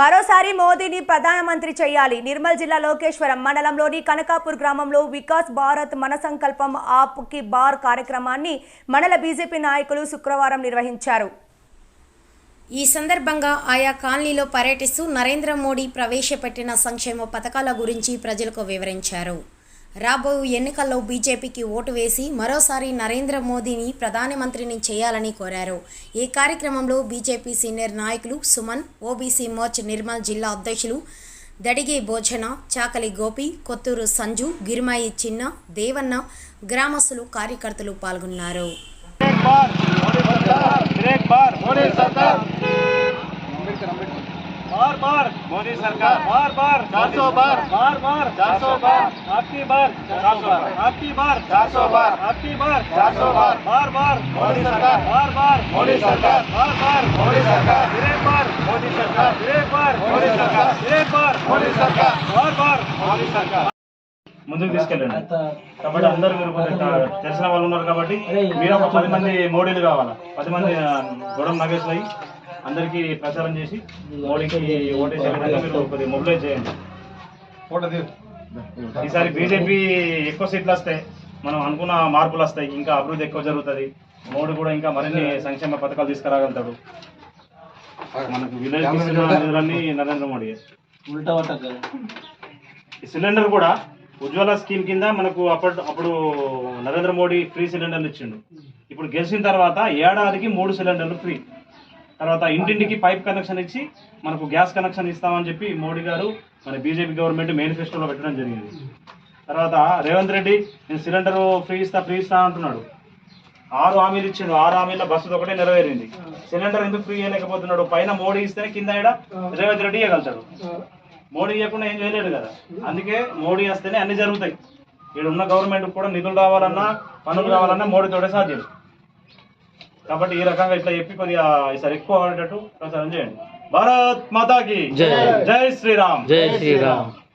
మరోసారి మోదీని ప్రధానమంత్రి చేయాలి. నిర్మల్ జిల్లా లోకేశ్వరం మండలంలోని కనకాపూర్ గ్రామంలో వికాస్ భారత్ మన సంకల్పం ఆప్కి బార్ కార్యక్రమాన్ని మండల బీజేపీ నాయకులు శుక్రవారం నిర్వహించారు. ఈ సందర్భంగా ఆయా కాలనీలో పర్యటిస్తూ నరేంద్ర మోడీ ప్రవేశపెట్టిన సంక్షేమ పథకాల గురించి ప్రజలకు వివరించారు. రాబోయే ఎన్నికల్లో బీజేపీకి ఓటు వేసి మరోసారి నరేంద్ర మోదీని ప్రధానమంత్రిని చేయాలని కోరారు. ఈ కార్యక్రమంలో బీజేపీ సీనియర్ నాయకులు సుమన్ ఓబీసీ మోర్చ్ నిర్మల్ జిల్లా అధ్యక్షులు దడిగే భోజన చాకలి గోపి కొత్తూరు సంజు గిరిమాయి చిన్న దేవన్న గ్రామస్తులు కార్యకర్తలు పాల్గొన్నారు. Bar bar. मोदी सरकार बार बार मोदी सरकार बार बार चार सौ बार बार बार चार सौ बार आपकी बार चार सौ बार आपकी बार चार सौ बार आपकी बार चार सौ बार बार बार मोदी सरकार बार बार मोदी सरकार बार बार मोदी सरकार एक बार मोदी सरकार एक बार मोदी सरकार एक बार मोदी सरकार बार बार मोदी सरकार ముందుకు తీసుకెళ్ళండి కాబట్టి అందరూ మీరు కొంచెం తెలిసిన వాళ్ళు ఉన్నారు కాబట్టి మీరు ఒక పది మంది మోడీలు కావాలా పది మంది ఆ, గొడవ నగేష్ అయ్యి అందరికీ ప్రచారం చేసి మోడీకి ఓటేసే విధంగా మీరు కొద్దిగా మొబిలైజ్ చేయండి. ఈసారి బీజేపీ ఎక్కువ సీట్లు వస్తాయి. మనం అనుకున్న మార్పులు వస్తాయి. ఇంకా అభివృద్ధి ఎక్కువ జరుగుతుంది. మోడీ కూడా ఇంకా మరిన్ని సంక్షేమ పథకాలు తీసుకురాగలుగుతాడు. మనకు విలేజ్ నరేంద్ర మోడీ. ఈ సిలిండర్ కూడా ఉజ్వల స్కీమ్ కింద మనకు అప్పటి అప్పుడు నరేంద్ర మోడీ ఫ్రీ సిలిండర్లు ఇచ్చిండు. ఇప్పుడు గెలిచిన తర్వాత ఏడాదికి మూడు సిలిండర్లు ఫ్రీ. తర్వాత ఇంటింటికి పైప్ కనెక్షన్ ఇచ్చి మనకు గ్యాస్ కనెక్షన్ ఇస్తామని చెప్పి మోడీ గారు మన బీజేపీ గవర్నమెంట్ మేనిఫెస్టోలో పెట్టడం జరిగింది. తర్వాత రేవంత్ రెడ్డి నేను సిలిండర్ ఫ్రీ ఇస్తా ఫ్రీ ఇస్తా అంటున్నాడు. ఆరు హామీలు ఇచ్చిండు. ఆరు హామీల బస్సు ఒకటే నెరవేరింది. సిలిండర్ ఎందుకు ఫ్రీ చేయలేకపోతున్నాడు పైన మోడీ ఇస్తేనే కింద రేవంత్ రెడ్డి ఇవ్వగలుగుతాడు మోడీ ఇవ్వకుండా ఏం చేయలేడు కదా. అందుకే మోడీ వస్తేనే అన్ని జరుగుతాయి. ఇక్కడ ఉన్న గవర్నమెంట్ కూడా నిధులు రావాలన్నా పనులు రావాలన్నా మోడీతోటే సాధ్యం. కాబట్టి ఈ రకంగా ఇట్లా చెప్పి కొద్దిగా ఈసారి ఎక్కువ ఆడేటట్టు చేయండి. భారత్ మాతాకి జై. జై శ్రీరామ్. జై శ్రీరామ్.